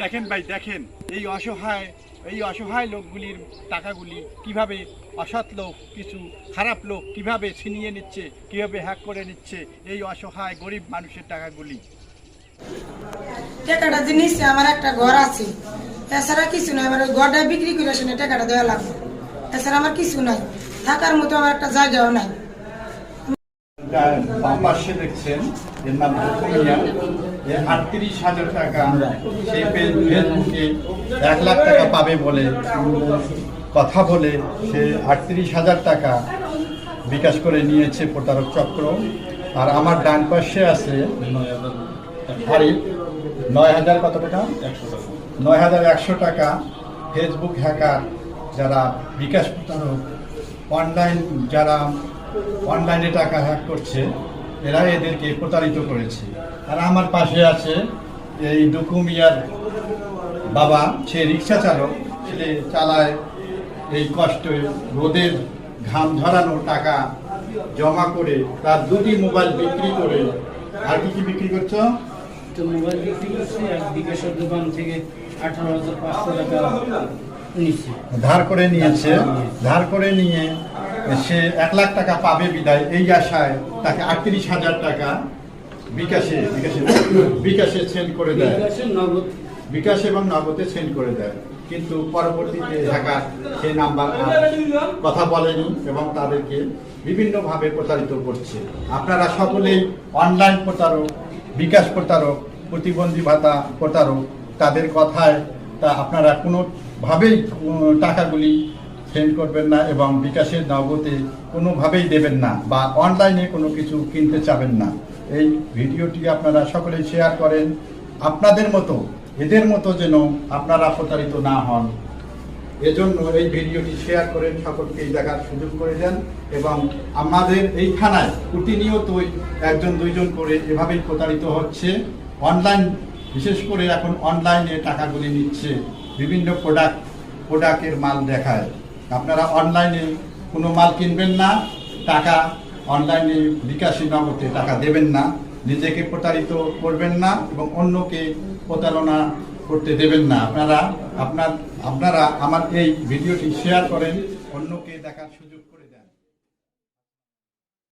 দেখেন ভাই, দেখেন। এই অসহায় এই অসহায় লোকগুলির টাকাগুলি কীভাবে অসৎ লোক, কিছু খারাপ লোক কীভাবে ছিনিয়ে নিচ্ছে, কীভাবে হ্যাক করে নিচ্ছে এই অসহায় গরিব মানুষের টাকাগুলি? টাকাটা জিনিস আমার একটা ঘর আছে। এছাড়া কিছু নাই, আমার ওই ঘরটা বিক্রি করে শুনে টাকাটা দেওয়া লাগবে। এছাড়া আমার কিছু নাই। থাকার মতো আমার একটা জায়গাও নাই। বাম পাশে দেখছেন এর নাম রুকুমিয়া এ আটত্রিশ হাজার টাকা সে ফে- ফেসবুকে এক লাখ টাকা পাবে বলে কথা বলে সে আটত্রিশ হাজার টাকা বিকাশ করে নিয়েছে প্রতারক চক্র। আর আমার ডান পাশে আছে আরিফ নয় হাজার কত টাকা? নয় হাজার একশো টাকা ফেসবুক হ্যাকার যারা বিকাশ প্রতারক, অনলাইন যারা অনলাইনে টাকা হ্যাক করছে এরা এদেরকে প্রতারিত করেছে। আর আমার পাশে আছে এই ডুকুমিয়ার বাবা সে রিক্সা চালক সে চালায় এই কষ্টে রোদের ঘাম ঝরানো টাকা জমা করে তার দুটি মোবাইল বিক্রি করে। আর কি কি বিক্রি করছ? তো মোবাইল বিক্রি করছি আর বিকাশের দোকান থেকে আঠারো হাজার পাঁচশো টাকা ধার করে নিয়েছে। ধার করে নিয়ে সে এক লাখ টাকা পাবে বিদায়। এই আশায় তাকে আটত্রিশ হাজার টাকা বিকাশে বিকাশে বিকাশে সেন্ড করে দেয়। বিকাশ এবং নগদে সেন্ড করে দেয়। কিন্তু পরবর্তীতে হ্যাকার সেই নাম্বার কথা বলেনি এবং তাদেরকে বিভিন্নভাবে প্রতারিত করছে। আপনারা সকলেই অনলাইন প্রতারক বিকাশ প্রতারক প্রতিবন্ধী ভাতা প্রতারক তাদের কথায় তা আপনারা কোনোভাবেই টাকাগুলি সেন্ড করবেন না এবং বিকাশের নগদে কোনোভাবেই দেবেন না বা অনলাইনে কোনো কিছু কিনতে চাবেন না। এই ভিডিওটি আপনারা সকলেই শেয়ার করেন। আপনাদের মতো, এদের মতো যেন আপনারা প্রতারিত না হন। এজন্য এই ভিডিওটি শেয়ার করেন সকলকে এই দেখার সুযোগ করে দেন এবং আমাদের এই থানায় প্রতিনিয়তই একজন, দুইজন করে এভাবেই প্রতারিত হচ্ছে। অনলাইন বিশেষ করে এখন অনলাইনে টাকাগুলি নিচ্ছে। বিভিন্ন প্রোডাক্ট প্রোডাক্টের মাল দেখায়। আপনারা অনলাইনে কোনো মাল কিনবেন না, টাকা অনলাইনে বিকাশী নগদে টাকা দেবেন না, নিজেকে প্রতারিত করবেন না এবং অন্যকে প্রতারণা করতে দেবেন না। আপনারা, আপনার, আপনারা আমার এই ভিডিওটি শেয়ার করেন, অন্যকে দেখার সুযোগ